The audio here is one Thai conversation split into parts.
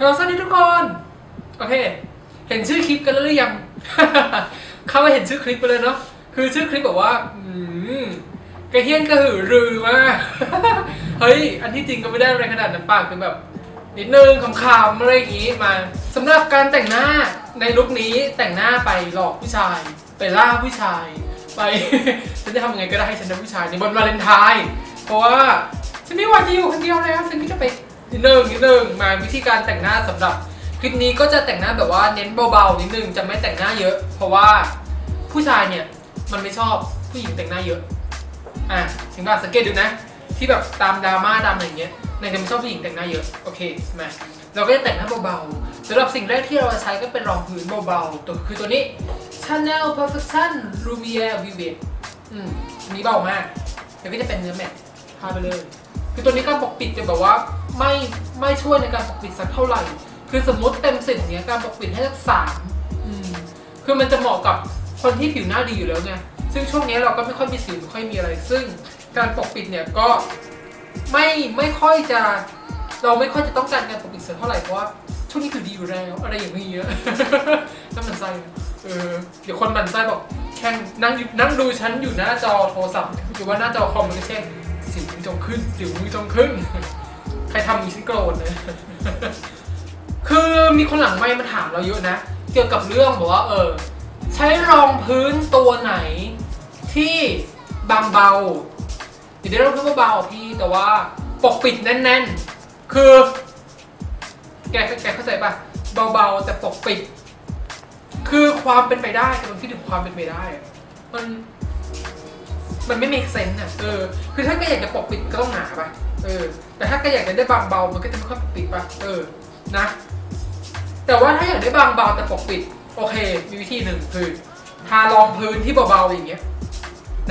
ฮัลโหลสวัสดีทุกคน โอเค เห็นชื่อคลิปกันแล้วหรือยัง เข้ามาเห็นชื่อคลิปไปเลยเนาะ คือชื่อคลิปแบบว่า อืมกระเฮี้ยนกระหือรือมาก เฮ้ย อันที่จริงก็ไม่ได้อะไรขนาดนั้นปากคือแบบ นิดนึงขำๆอะไรอย่างงี้มาสำหรับการแต่งหน้าในลุคนี้แต่งหน้าไปหลอกผู้ชาย ไปล่าผู้ชาย ไป ฉันจะทำยังไงก็ได้ให้ฉันได้ผู้ชายในวันวาเลนไทน์เพราะว่าฉันไม่ไหวจะอยู่คนเดียวแล้วฉันก็จะไป นิดนึงนิดนึงมาวิธีการแต่งหน้าสำหรับคลิปนี้ก็จะแต่งหน้าแบบว่าเน้นเบาๆนิดนึงจะไม่แต่งหน้าเยอะ เพราะว่าผู้ชายเนี่ยมันไม่ชอบผู้หญิงแต่งหน้าเยอะอะถึงว่าสังเกตดูนะ ที่แบบตามดราม่าตามอะไรอย่างเงี้ยนายจะไม่ชอบผู้หญิงแต่งหน้าเยอะโอเคมาเราก็จะแต่งหน้าเบาๆสำหรับสิ่งแรกที่เราจะใช้ก็เป็นรองพื้นเบาๆตัวคือตัวนี้ Chanel Perfection Lumiere Vivid อืมนี้เบามากแล้วก็จะเป็นเนื้อแมตต์ทาไปเลย คือตัวนี้การปกปิดจะแบบว่าไม่ไม่ช่วยในการปกปิดสักเท่าไหร่ คือสมมติเต็มสิบเนี้ยการปกปิดให้สักสามคือมันจะเหมาะกับคนที่ผิวหน้าดีอยู่แล้วไงซึ่งช่วงนี้เราก็ไม่ค่อยมีสิวไม่ค่อยมีอะไร ซึ่งการปกปิดเนี่ยก็ไม่ไม่ค่อยจะเราไม่ค่อยจะต้องการการปกปิดสักเท่าไหร่เพราะว่าช่วงนี้ผิวดีอยู่แล้ว อะไรอย่างนี้เยอะน้ำมันไส้เออเดี๋ยวคนมันไส้บอกแข่งนั่งอยู่นั่งดูฉันอยู่หน้าจอโทรศัพท์หรือว่าหน้าจอคอมมันก็เช่นสิวมึงจงขึ้นสิวมึงจงขึ้น ใครทำอย่างนี้ฉันโกรธเลยคือมีคนหลังไม่มาถามเราเยอะนะ เกี่ยวกับเรื่องบอกว่า เออ ใช้รองพื้นตัวไหนที่บางเบาเดี๋ยวได้รองพื้นเบาพี่แต่ว่าปกปิดแน่น ๆ คือ แกแกเข้าใจป่ะเบาๆแต่ปกปิด คือความเป็นไปได้แต่มันคิดถึงความเป็นไปได้ มัน มันไม่ make sense อะเออคือถ้าแกอยากจะปกปิดก็ต้องหนาปะ เออ แต่ถ้าแกอยากจะได้บางเบา มันก็จะไม่ค่อยปกปิดป่ะ เออ นะ แต่ว่าถ้าอยากได้บางเบาแต่ปกปิด โอเค มีวิธีหนึ่งคือ ทารองพื้นที่เบาๆอย่างเงี้ย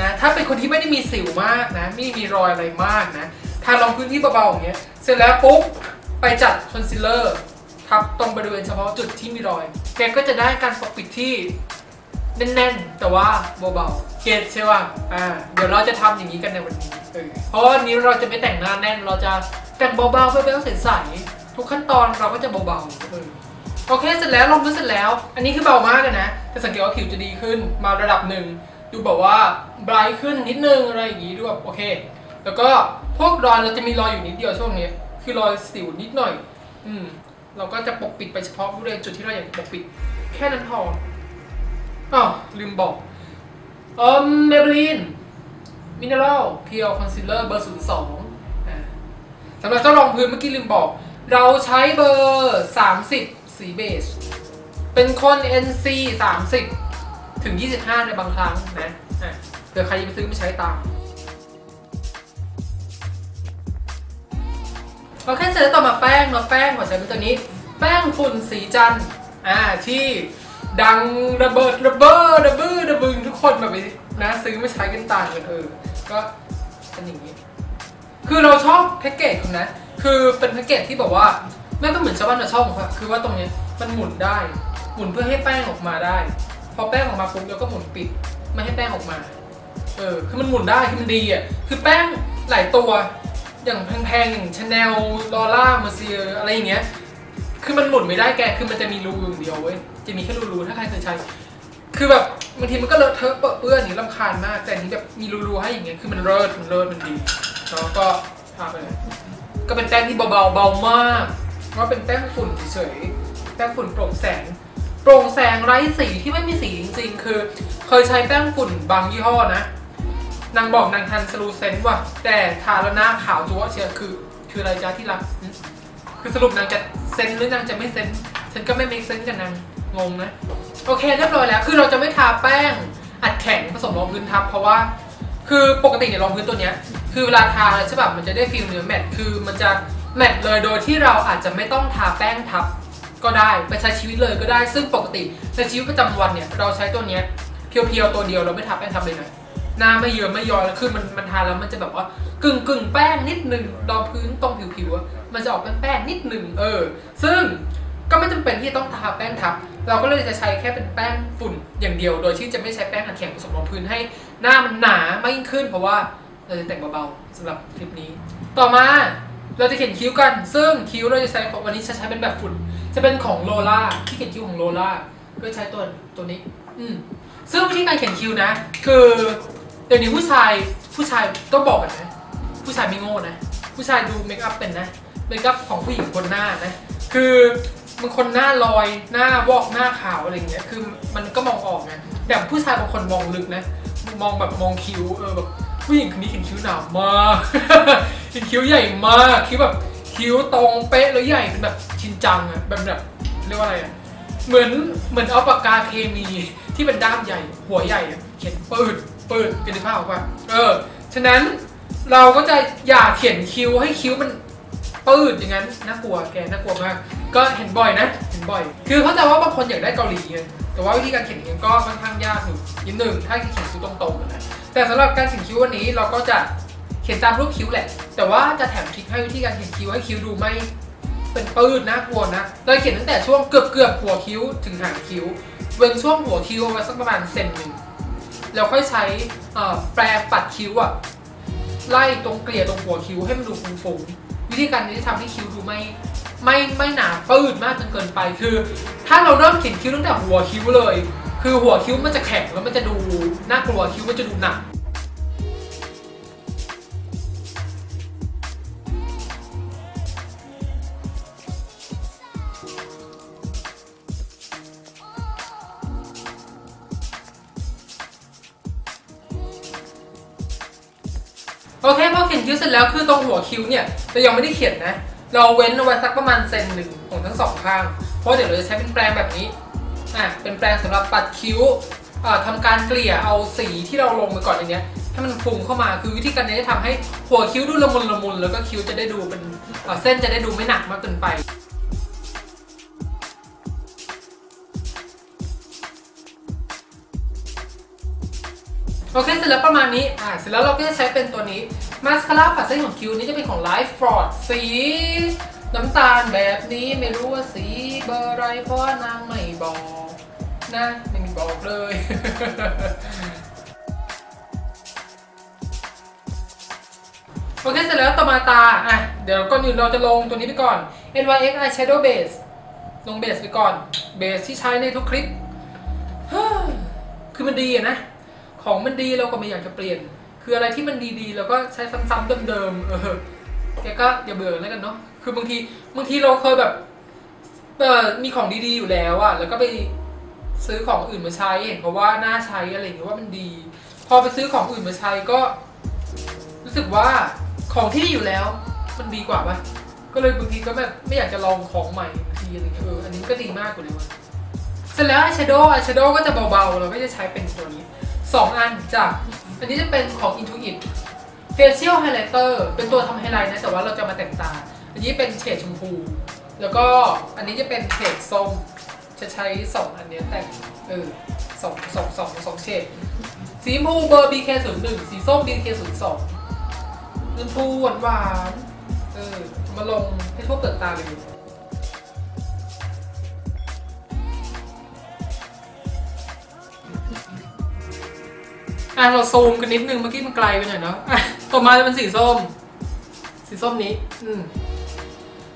นะ ถ้าเป็นคนที่ไม่ได้มีสิวมากนะ ไม่มีรอยอะไรมากนะ ทารองพื้นที่เบาๆอย่างเงี้ย เสร็จแล้วปุ๊บ ไปจัดคอนซีลเลอร์ทับตรงบริเวณเฉพาะจุดที่มีรอย แกก็จะได้การปกปิดที่แน่นๆ แต่ว่าเบาๆ เก็ตใช่ป่ะ อ่า เดี๋ยวเราจะทำอย่างนี้กันในวันนี้ เพราะว่าวันนี้เราจะไม่แต่งหน้าแน่น เราจะแต่งเบาๆเพื่อๆใสๆทุกขั้นตอนเราก็จะเบาๆโอเคเสร็จแล้วลงพื้นเสร็จแล้ว อันนี้คือเบามากเลยนะแต่สังเกตว่าผิวจะดีขึ้นมาระดับหนึ่งดูแบบว่าไบรท์ขึ้นนิดนึงอะไรอย่างงี้ดูแบบโอเค แล้วก็พวกรอยเราจะมีรอยอยู่นิดเดียวช่วงนี้คือรอยสิวนิดหน่อย อืมเราก็จะปกปิดไปเฉพาะบริเวณจุดที่เราอยากปกปิด แค่นั้นพออ๋อลืมบอกเอ่อเมเบลีน มินเนอรัลเพียวคอนซีลเลอร์เบอร์ศูนย์สองสำหรับเจ้ารองพื้นเมื่อกี้ลืมบอก เราใช้เบอร์ 30 สีเบจเป็นคน NC 30 ถึง 25 ในบางครั้งนะเผื่อใครจะไปซื้อไม่ใช้ตามโอเคเสร็จแล้วต่อมาแป้งเนาะแป้งขอใช้เป็นตัวนี้ แป้งฝุ่นสีจันทร์อ่าที่ดังระเบิดระเบ้อระเบื้อระบึงทุกคนแบบ นี้นะซื้อไม่ใช้กันต่างกันเออ ก็เป็นอย่างนี้ คือเราชอบแพ็กเกจของนะ คือเป็นแพ็กเกจที่แบบว่าแม่ก็เหมือนชาวบ้านชาวช่องค่ะคือว่าตรงนี้มันหมุนได้ หมุนเพื่อให้แป้งออกมาได้ พอแป้งออกมาปุ๊บเราก็หมุนปิด ไม่ให้แป้งออกมา เออ คือมันหมุนได้ คือมันดีอะ คือแป้งหลายตัว อย่างแพงๆ อย่างชาแนลลอร่ามาเซียอะไรอย่างเงี้ย คือมันหมุนไม่ได้แก คือมันจะมีรูอย่างเดียวเว้ย จะมีแค่รูๆ ถ้าใครเคยใช้ คือแบบบางทีมันก็เลอะเทอะเปรอะเปื้อนอย่างนี้รำคาญมาก แต่อันนี้แบบมีรูๆให้อย่างเงี้ยคือมันเลิศมันเลิศมันดีแล้วก็ทาไปเลยก็เป็นแป้งที่เบาๆเบามากว่าเป็นแป้งฝุ่นเฉยแป้งฝุ่นโปร่งแสง โปร่งแสงไร้สีที่ไม่มีสีจริงๆ คือ เคยใช้แป้งฝุ่นบางยี่ห้อนะ นางบอกนางทันสลูเซนต์ว่ะ แต่ทาแล้วหน้าขาวจัวเชียคือ คืออะไรจ้าที่รัก คือสรุปนางจะเซนหรือนางจะไม่เซน ฉันก็ไม่เมคเซนกับนางงงนะ โอเคเรียบร้อยแล้ว คือเราจะไม่ทาแป้งอัดแข็งผสมรองพื้นทับ เพราะว่า คือปกติเนี่ยรองพื้นตัวเนี้ย คือเวลาทาใช่ป่ะมันจะได้ฟิลเนื้อแมตต์คือมันจะแมตต์เลยโดยที่เราอาจจะไม่ต้องทาแป้งทับก็ได้ไปใช้ชีวิตเลยก็ได้ ซึ่งปกติในชีวิตประจำวันเนี่ยเราใช้ตัวเนี้ยเพียวๆตัวเดียวเราไม่ทาแป้งทับเลยนะหน้าไม่เยิ้มไม่ย้อยแล้วคือมันมันทาแล้วมันจะแบบว่ากึ่งกึ่งแป้งนิดนึงรองพื้นตรงผิวๆมันจะออกเป็นแป้งนิดนึงเออ ซึ่ง ก็ไม่จำเป็นที่จะต้องทาแป้งทับ เราก็เลยจะใช้แค่เป็นแป้งฝุ่นอย่างเดียว โดยที่จะไม่ใช้แป้งอัดแข็งผสมรองพื้นให้หน้ามันหนามากยิ่งขึ้น เพราะว่าเราจะแต่งเบาๆสำหรับคลิปนี้ ต่อมาเราจะเขียนคิ้วกัน ซึ่งคิ้วเราจะใช้ของวันนี้จะใช้เป็นแบบฝุ่น จะเป็นของโลล่าที่เขียนคิ้วของโลล่าก็ใช้ตัวตัวนี้ อืมซึ่งวิธีการเขียนคิ้วนะ คือเดี๋ยวนี้ผู้ชายผู้ชายต้องบอกกันนะ ผู้ชายไม่โง่นะ ผู้ชายดูเมคอัพเป็นนะ เมคอัพของผู้หญิงบนหน้านะ คือ บางคนหน้าลอยหน้าวอกหน้าขาวอะไรเงี้ยคือมันก็มองออกนะแบบผู้ชายบางคนมองลึกนะมองแบบมองคิ้วเออแบบผู้หญิงคนนี้เขียนคิ้วหนามากเขียนคิ้วใหญ่มากคิ้วแบบคิ้วตรงเป๊ะแล้วใหญ่เป็นแบบชินจังอะแบบแบบเรียกว่าอะไรอะเหมือนเหมือนเอาปากกาเคมีที่เป็นด้ามใหญ่ หัวใหญ่อะเขียนปืดปืดกันในภาพออกป่ะเออฉะนั้นเราก็จะอย่าเขียนคิ้วให้คิ้วมัน ปืดอย่างนั้นน่ากลัวแกน่ากลัวมาก ก็เห็นบ่อยนะเห็นบ่อย คือเข้าใจว่าบางคนอยากได้เกาหลีไงแต่ว่าวิธีการเขียนเองก็ค่อนข้างยากอยู่นิดหนึ่งถ้าเขียนคิ้วตรงๆนะแต่สำหรับการเขียนคิ้ววันนี้เราก็จะเขียนตามรูปคิ้วแหละ แต่ว่าจะแถมทริคให้วิธีการเขียนคิ้วให้คิ้วดูไม่เป็นปื้ดน่ากลัวนะเราเขียนตั้งแต่ช่วงเกือบเกือบๆหัวคิ้วถึงหางคิ้ว เว้นช่วงหัวคิ้วเอาไว้สักประมาณเซนหนึ่งแล้วค่อยใช้อ่อแปรงปัดคิ้วอะไล่ตรงเกลี่ยตรงหัวคิ้วให้มันดูฟูๆ วิธีการนี้จะทำให้คิ้วดูไม่ไม่ไม่หนาปื้ดมากจนเกินไปคือ ถ้าเราเริ่มเขียนคิ้วตั้งแต่หัวคิ้วเลย คือหัวคิ้วมันจะแข็งแล้วมันจะดูน่ากลัวคิ้วมันจะดูหนัก คิ้วเสร็จแล้วคือตรงหัวคิ้วเนี่ยเรายังไม่ได้เขียนนะ เราเว้นเอาไว้สักประมาณเซนหนึ่งของทั้งสองข้าง เพราะเดี๋ยวเราจะใช้เป็นแปรงแบบนี้อะเป็นแปรงสำหรับปัดคิ้วอ่าทำการเกลี่ยเอาสีที่เราลงไปก่อนอย่างเงี้ยให้มันฟุ้งเข้ามาคือวิธีการนี้จะทำให้หัวคิ้วดูละมุนละมุนแล้วก็คิ้วจะได้ดูเป็นเส้นจะได้ดูไม่หนักมากเกินไปโอเคเสร็จแล้วประมาณนี้อ่าเสร็จแล้วเราก็จะใช้เป็นตัวนี้ มาสคาร่าปัดเส้นของคิ้วนี้จะเป็นของ Life Fraud สีน้ำตาลแบบนี้ไม่รู้ว่าสีเบอร์อะไรเพราะนางไม่บอกนะไม่มีบอกเลย โอเคเสร็จแล้วต่อมาตา อะ เดี๋ยวก่อนอื่นเราจะลงตัวนี้ไปก่อน NYX Eyeshadow Base ลงเบสไปก่อน เบสที่ใช้ในทุกคลิป คือมันดีอะนะ ของมันดีเราก็ไม่อยากจะเปลี่ยน คืออะไรที่มันดีๆเราก็ใช้ซ้ำๆเดิมๆเออแกก็อย่าเบื่อแล้วกันเนาะคือบางทีบางทีเราเคยแบบเออมีของดีๆอยู่แล้วอะแล้วก็ไปซื้อของอื่นมาใช้เห็นเพราะว่าน่าใช้อะไรอย่างเงี้ยว่ามันดี พอไปซื้อของอื่นมาใช้ก็ รู้สึกว่าของที่ดีอยู่แล้ว มันดีกว่าปะก็เลยบางทีก็แบบไม่อยากจะลองของใหม่บางทีอะไรเงี้ยเอออันนี้ก็ดีมากกว่าเลยว่ะเสร็จแล้วอายแชโดว์อายแชโดว์ก็จะเบาๆเราก็จะใช้เป็นตัวนี้ สองอันจาก อันนี้จะเป็นของ Intuit Facial Highlighter เป็นตัวทำไฮไลท์นะ แต่ว่าเราจะมาแต่งตา อันนี้เป็นเฉดชมพู แล้วก็อันนี้จะเป็นเฉดส้ม จะใช้สองอันนี้แต่ง เออสองสองสองสองเฉด สีชมพูเบอร์ BK01 สีส้ม BK02 ชมพูหวานหวานเออ มาลงให้ทั่วเปลือกตาเลย อะเราซูมกันนิดนึงเมื่อกี้มันไกลไปหน่อยเนาะอะต่อมาจะเป็นสีส้ม สีส้มนี้ อืม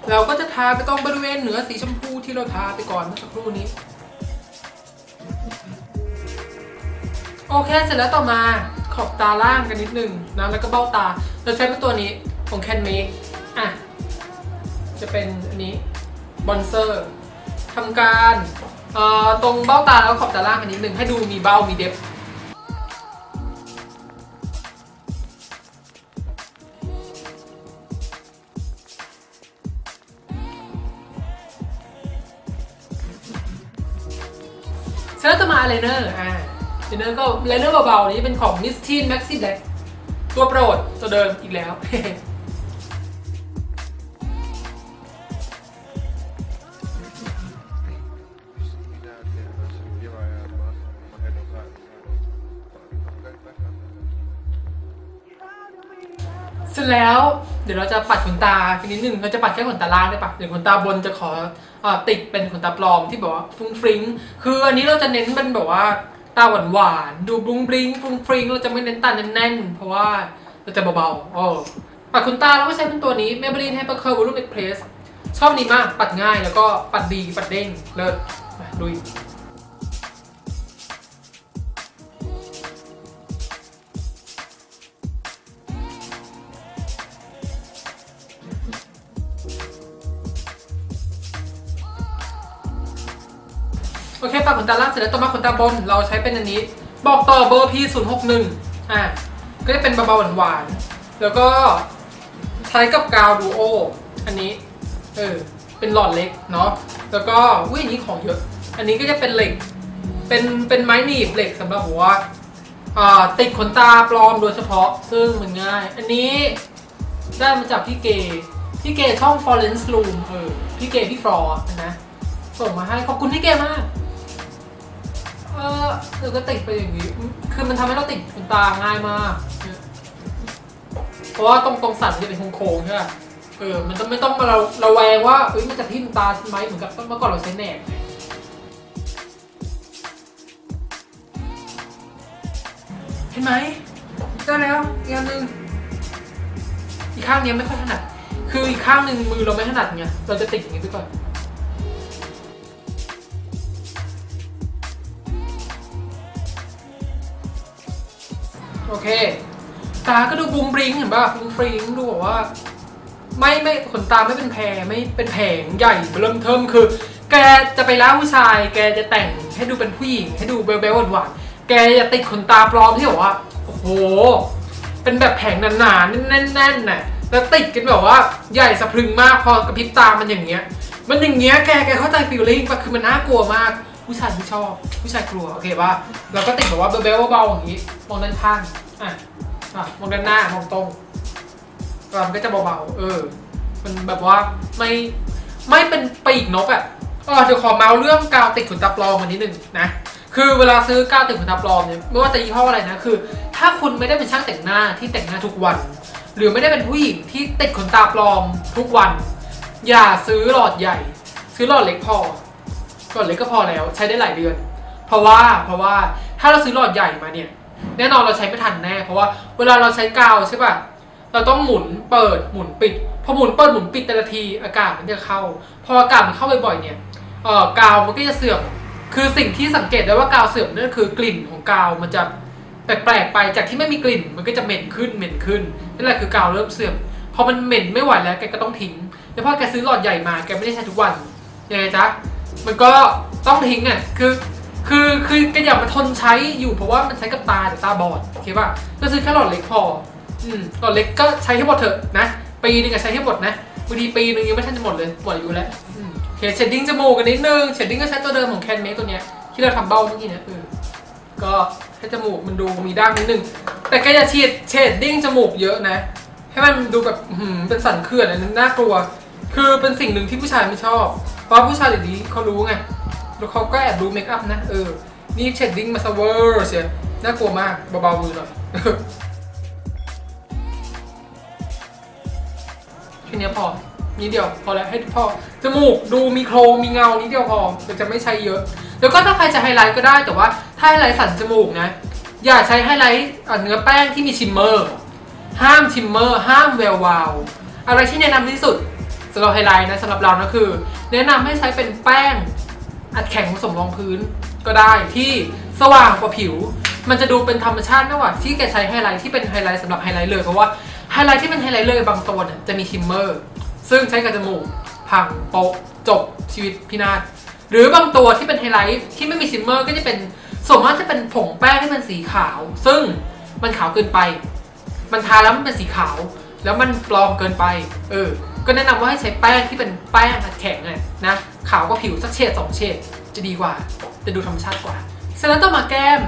เราก็จะทาไปตรงบริเวณเหนือสีชมพูที่เราทาไปก่อนเมื่อสักครู่นี้ โอเคเสร็จแล้วต่อมาขอบตาล่างกันนิดนึงนะแล้วก็เบ้าตา เราใช้เป็นตัวนี้ของแคนเมกอะ จะเป็นอันนี้บอนเซอร์ทำการเอ่อตรงเบ้าตาแล้วขอบตาล่างกันนิดนึงให้ดูมีเบ้ามีเดฟ เชิญต่อมาเลเนอร์อ่าเลเนอร์ก็เลเนอร์เบาๆนี้เป็นของ Miss Teen Maxi Black ตัวโปรดตัวเดิมอีกแล้วเสร็จแล้ว เดี๋ยวเราจะปัดขนตาทีนิดนึงเราจะปัดแค่ขนตาล่างได้ปะเดี๋ยวขนตาบนจะขออติดเป็นขนตาปลอมที่แบบว่าฟุ้งฟริ้งคืออันนี้เราจะเน้นเป็นแบบว่าตาหวานหวานดูบลุ้งบลิงฟุ้งฟริ้งเราจะไม่เน้นตาแน่นๆ เพราะว่าเราจะเบาๆโอ้ปัดขนตาเราก็ใช้เป็นตัวนี้ Maybelline Hyper Curl Volume Express ชอบนี้มากปัดง่ายแล้วก็ปัดดีปัดเด้งเลิศมาลุย โอเคปัดขนตาล่างเสร็จแล้วต่อมาขนตาบนเราใช้เป็นอันนี้ บอกต่อเบอร์ P061 อะก็จะเป็นเบาๆหวานๆแล้วก็ใช้กับกาวดูโออันนี้เออเป็นหลอดเล็กเนาะแล้วก็อุ้ยอันนี้ของเยอะ อันนี้ก็จะเป็นเหล็กเป็นเป็นไม้หนีบเหล็กสำหรับหัวอ่าติดขนตาปลอมโดยเฉพาะซึ่งมันง่าย อันนี้ได้มาจากพี่เกพี่เกช่อง Florence Room เออพี่เกพี่ฟลอนะส่งมาให้ขอบคุณพี่เกมาก เออเออก็ติดไปอย่างนี้ คือมันทำให้เราติดขนตาง่ายมาก เพราะว่าตรงตรงสันจะเป็นโค้งๆใช่ป่ะเออ มันจะไม่ต้องมาเราราแวงว่าเอ้ยมันจะทิ่มตาไหมเหมือนกับเมื่อก่อนเราใช้แหนบเห็นไหมได้แล้วอีกอันหนึ่งอีกข้างเนี้ยไม่ค่อยถนัด คืออีกข้างหนึ่งมือเราไม่ถนัดไง เราจะติดอย่างนี้ไปก่อน โอเค ตาก็ดูบุ้งบริ้งเห็นป่ะบุ้งฟริ้งดูแบบว่า ไม่ไม่ขนตาไม่เป็นแพรไม่เป็นแผงใหญ่เริ่มเทิมคือ แกจะไปล่าผู้ชาย แกจะแต่งให้ดูเป็นผู้หญิง ให้ดูเบลเบลหวานๆแกอย่าติดขนตาปลอมที่แบบว่าโอ้โห เป็นแบบแผงหนาๆแน่นๆน่ะแล้วติดกันแบบว่าใหญ่สะพรึงมากพอกระพริบตามันอย่างเงี้ย มันอย่างเงี้ยแกแกเข้าใจฟีลลิ่งปะคือมันน่ากลัวมาก ผู้ชายไม่ชอบ ผู้ชายกลัว โอเคป่ะแล้วก็ติดแบบว่าเบลๆเบาๆอย่างงี้ มองด้านข้าง อะอะมองด้านหน้า มองตรงมันก็จะเบาๆ เออ มันแบบว่าไม่ไม่เป็นปีกนกอะอ๋อเดี๋ยวขอเมาเรื่องกาวติดขนตาปลอมมานิดนึงนะ คือเวลาซื้อกาวติดขนตาปลอมเนี่ยไม่ว่าจะยี่ห้ออะไรนะ คือ ถ้าคุณไม่ได้เป็นช่างแต่งหน้าที่แต่งหน้าทุกวัน หรือไม่ได้เป็นผู้หญิงที่ติดขนตาปลอมทุกวัน อย่าซื้อหลอดใหญ่ ซื้อหลอดเล็กพอ หลอดเล็กก็พอแล้วใช้ได้หลายเดือน เพราะว่าเพราะว่าถ้าเราซื้อหลอดใหญ่มาเนี่ย แน่นอนเราใช้ไม่ทันแน่ เพราะว่าเวลาเราใช้กาวใช่ป่ะเราต้องหมุนเปิดหมุนปิดพอหมุนเปิดหมุนปิดแต่ละทีอากาศมันจะเข้า พออากาศมันเข้าบ่อยๆเนี่ยเอ่อกาวมันก็จะเสื่อมคือสิ่งที่สังเกตได้ว่ากาวเสื่อมนั่นคือกลิ่นของกาวมันจะแปลกๆไปจากที่ไม่มีกลิ่นมันก็จะเหม็นขึ้นเหม็นขึ้นนั่นแหละคือกาวเริ่มเสื่อมพอมันเหม็นไม่ไหวแล้วแกก็ต้องทิ้งแล้วพอแกซื้อหลอดใหญ่มาแกไม่ได้ใช้ทุกวันยังไงจ๊ะ มันก็ต้องทิ้งอะคือคือคือแกอย่ามาทนใช้อยู่เพราะว่ามันใช้กับตาแต่ตาบอดโอเคป่ะก็ซื้อแค่หลอดเล็กพออืมหลอดเล็กก็ใช้ให้หมดเถอะนะปีนึงก็ใช้ให้หมดนะบางทีปีนึงยังไม่ทันจะหมดเลยหมดอายุแล้วอืมโอเคเชดดิ้งจมูกกันนิดนึงเชดดิ้งก็ใช้ตัวเดิมของแคนเมคตัวเนี้ยที่เราทำเบ้าเมื่อกี้เนี่ยเอก็ให้จมูกมันดูมีด้านนิดนึงแต่ก็อย่าฉีดเชดดิ้งจมูกเยอะนะ ให้มันดูแบบเป็นสันเขื่อนอันนั้นน่ากลัว คือเป็นสิ่งหนึ่งที่ผู้ชายไม่ชอบ เพราะผู้ชายเดี๋ยวนี้เขารู้ไง แล้วเขาก็แอบดูเมคอัพนะ เออ นี่เชดดิ้งมาซะเวอร์เชียน่ากลัวมากเบาๆมือหน่อยแค่นี้พอนิดเดียวพอแล้วให้พอจมูกดูมีโครงมีเงานิดเดียวพอแต่จะไม่ใช้เยอะ แล้วก็ถ้าใครจะไฮไลท์ก็ได้แต่ว่าถ้าไฮไลท์สันจมูกนะ อย่าใช้ไฮไลท์เนื้อแป้งที่มีชิมเมอร์ ห้ามชิมเมอร์ ห้ามแวววาว อะไรที่แนะนำที่สุด สำหรับไฮไลท์นะสำหรับเรานะคือ แนะนำให้ใช้เป็นแป้งอัดแข็งผสมรองพื้นก็ได้ที่สว่างกว่าผิว มันจะดูเป็นธรรมชาติมากกว่าที่แกใช้ไฮไลท์ที่เป็นไฮไลท์สำหรับไฮไลท์เลยเพราะว่าไฮไลท์ที่เป็นไฮไลท์เลยบางตัวเนี่ยจะมีชิมเมอร์ซึ่งใช้กับจมูกพังโปะจบชีวิตพินาศหรือบางตัวที่เป็นไฮไลท์ที่ไม่มีชิมเมอร์ก็จะเป็นส่วนมากจะเป็นผงแป้งที่เป็นสีขาว ซึ่งมันขาวเกินไป มันทาแล้วมันเป็นสีขาว แล้วมันปลอมเกินไป เออ ก็แนะนำว่าให้ใช้แป้งที่เป็นแป้งอัดแข็งอะนะขาวกว่าผิวสักเฉดสองเฉดจะดีกว่าจะดูธรรมชาติกว่าเสร็จแล้วต่อมาแก้ม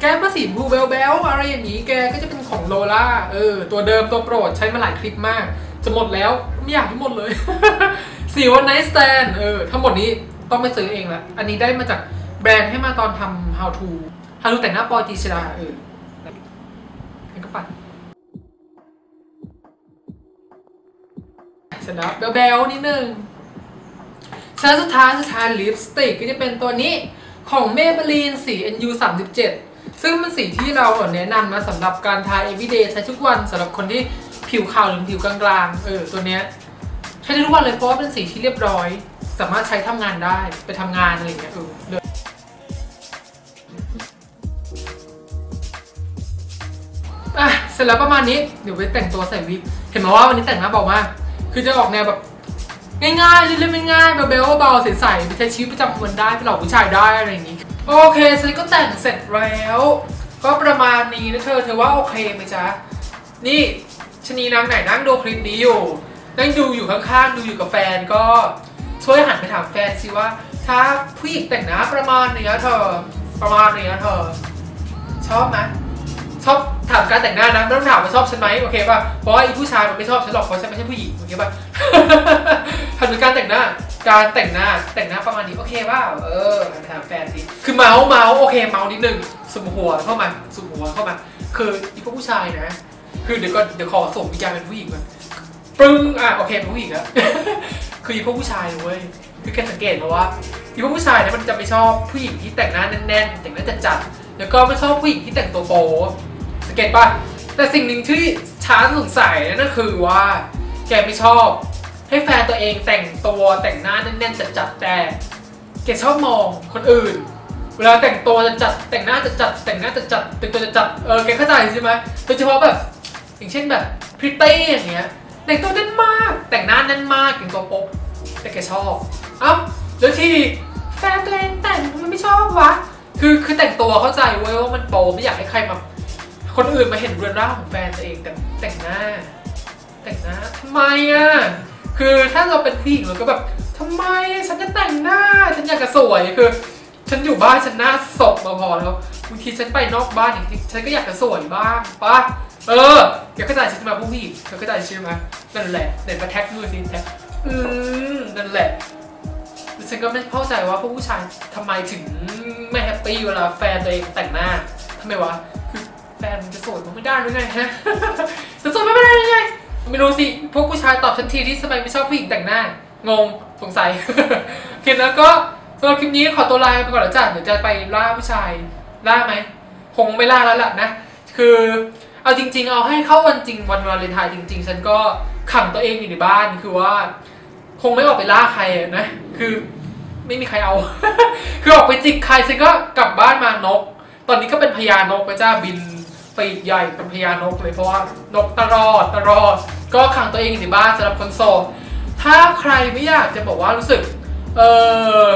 แก้มก็สีบูเบลเบลอะไรอย่างนี้แกก็จะเป็นของโลล่าเออตัวเดิมตัวโปรดใช้มาหลายคลิปมาก จะหมดแล้วไม่อยากให้หมดเลยสีวันไนท์สแตนเออทั้งหมดนี้ต้องไปซื้อเองละอันนี้ได้มาจากแบรนด์ให้มาตอนทำ how to how to แต่งหน้าปอยตีชดาเออ เสร็จแล้วเบลๆนิดนึงใช้สุดท้ายสุดท้ายลิปสติกก็จะเป็นตัวนี้ของ Maybelline สี NU 37 ซึ่งมันสีที่เราแนะนำมาสำหรับการทา everyday ใช้ทุกวันสำหรับคนที่ผิวขาวหรือผิวกลางๆ เออตัวเนี้ยใช้ได้ทุกวันเลยเพราะว่าเป็นสีที่เรียบร้อย สามารถใช้ทำงานได้ไปทำงานอะไรอย่างเงี้ยเออเลยอะเสร็จแล้วประมาณนี้เดี๋ยวไปแต่งตัวใส่วิกเห็นไหมว่าวันนี้แต่งหน้าเบามาก คือจะออกแนวแบบง่ายๆเล่นๆง่ายๆเบลๆเบาๆใสๆไปใช้ชีวิตประจำวันได้ไปหลอกผู้ชายได้อะไรอย่างงี้ โอเคฉันก็แต่งเสร็จแล้ว ก็ประมาณนี้นะเธอเธอว่าโอเคไหมจ๊ะ นี่ชนีนางไหนนั่งดูคลิปนี้อยู่ นั่งดูอยู่ข้างๆ ดูอยู่กับแฟนก็ช่วยหันไปถามแฟนสิว่า ถ้าผู้หญิงแต่งหน้าประมาณนี้เธอ ประมาณนี้เธอ ชอบไหม ชอบถามการแต่งหน้านะไม่ต้องถามว่าชอบฉันไหมโอเคป่ะเพราะว่าไอีผู้ชายมันไม่ชอบฉันหรอกเพราะฉันไม่ใช่ผู้หญิงโอเคป่ะทำถึงการแต่งหน้า การแต่งหน้าแต่งหน้าประมาณนี้โอเคป่ะเออถามแฟนสิคือเมาส์เมาส์โอเคเมาส์นิดนึงสุมหัวเข้ามาสุมหัวเข้ามาคืออีพวกผู้ชายนะ คือเดี๋ยวก่อนเดี๋ยวขอส่งวิญญาณเป็นผู้หญิงก่อนปึ้งอะโอเคเป็นผู้หญิงแล้วคืออีพวกผู้ชายเว้ยคือแกสังเกตมาว่าอีพวกผู้ชายเนี่ยมันจะไม่ชอบผู้หญิงที่แต่งหน้าแน่นๆแต่งหน้าจัดๆแล้วก็ไม่ชอบผู้หญิงที่แต่งตัวโป๊ เกตปะแต่สิ่งหนึ่งที่ช้าสงสัยนั่นก็คือว่าแกไม่ชอบ ให้แฟนตัวเองแต่งตัวแต่งหน้าแน่นๆจัดๆแต่แกชอบมองคนอื่น เวลาแต่งตัวจะจัดแต่งหน้าจะจัดแต่งหน้าจะจัดแต่งตัวจะจัดเออแกเข้าใจใช่ไหมโดยเฉพาะแบบอย่างเช่นแบบพริตตี้อย่างเงี้ยแต่งตัวแน่นมากแต่งหน้าแน่นมากแต่งตัวโป๊ะแต่แกชอบเอ้าแล้วที่แฟนตัวเองแต่งมันไม่ชอบวะคือคือแต่งตัวเข้าใจเว้ยว่ามันโป๊ไม่อยากให้ใครมา คนอื่นมาเห็นเรือนร่างของแฟนตัวเองแต่แต่งหน้า แต่งหน้าทำไมอะคือถ้าเราเป็นผู้หญิงเราก็แบบทำไมฉันจะแต่งหน้า ฉันอยากจะสวยคือ ฉันอยู่บ้านฉันหน้าศพมาพอแล้วบางทีฉันไปนอกบ้านอย่างที่ฉันก็อยากจะสวยบ้างปะเออเดี๋ยวเข้าใจฉันมาผู้หญิงเดี๋ยวเข้าใจใช่ไหมนั่นแหละเดี๋ยวมาแท็กมือสิแท็กอืมนั่นแหละแล้วฉันก็ไม่เข้าใจว่าพวกผู้ชายทำไมถึงไม่แฮปปี้เวลาแฟนตัวเองแต่งหน้าทำไมวะ ฟนมันจะโสวยมันไม่ได้หรือไงฮะจะโสวยไม่ได้หรือไงไม่รู้สิพวกผู้ชายตอบทันทีที่ทำไมไม่ชอบผู้หญิงแต่งหน้างงสงสัยโอเคแล้วก็สำหรับคลิปนี้ขอตัวลาไปก่อนแล้วจ้ะเดี๋ยวจะไปล่าผู้ชายล่าไหมคงไม่ล่าแล้วล่ะนะ คือเอาจริง ๆ เอาให้เข้าวันจริงวันวาเลนไทน์จริง ๆ ฉันก็ขังตัวเองอยู่ในบ้านคือว่า คงไม่ออกไปล่าใครนะ คือไม่มีใครเอา คือออกไปจิกใครฉันก็กลับบ้านมานก ตอนนี้ก็เป็นพญานกพระเจ้าบิน ปีกใหญ่เป็นพญานกเลยเพราะว่านกตลอดตลอดก็ขังตัวเองอยู่ในบ้านสำหรับคนโสดถ้าใครไม่อยากจะบอกว่ารู้สึก เออ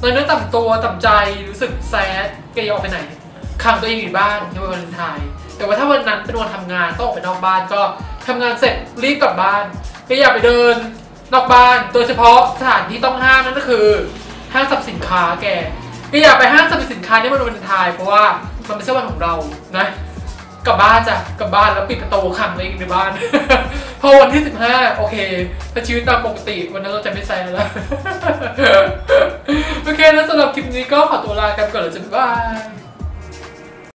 น้อยเนื้อต่ำตัวต่ำใจรู้สึกแซดแกจะออกไปไหนขังตัวเองอยู่ในบ้านในวันวาเลนไทน์แต่ว่าถ้าวันนั้นเป็นวันทำงานต้องออกไปนอกบ้านก็ทำงานเสร็จรีบกลับบ้านก็อย่าไปเดินนอกบ้านโดยเฉพาะสถานที่ต้องห้ามนั่นก็คือห้างสรรพสินค้าแกก็อย่าไปห้างสรรพสินค้าในวันวาเลนไทน์เพราะว่า มันไม่ใช่วันของเรานะ กลับบ้านจ้ะกลับบ้านแล้วปิดประตูขังตัวเองในบ้าน พอวันที่ 15 โอเคถ้าชีวิตตามปกติวันนั้นเราจะไม่แซแล้ว โอเคแล้วสำหรับคลิปนี้ก็ขอตัวลากันก่อนแล้วจ้ะบ๊ายบาย